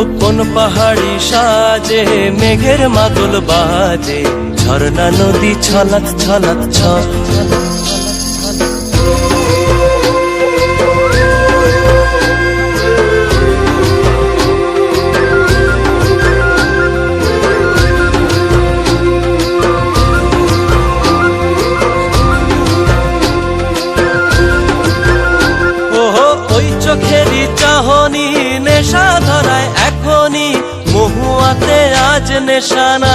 open পাহাড়ি সাজে মেঘের মাদল বাজে ঝর্ণা নদী ছলাৎ ছলাৎ ছল আজ নেশানা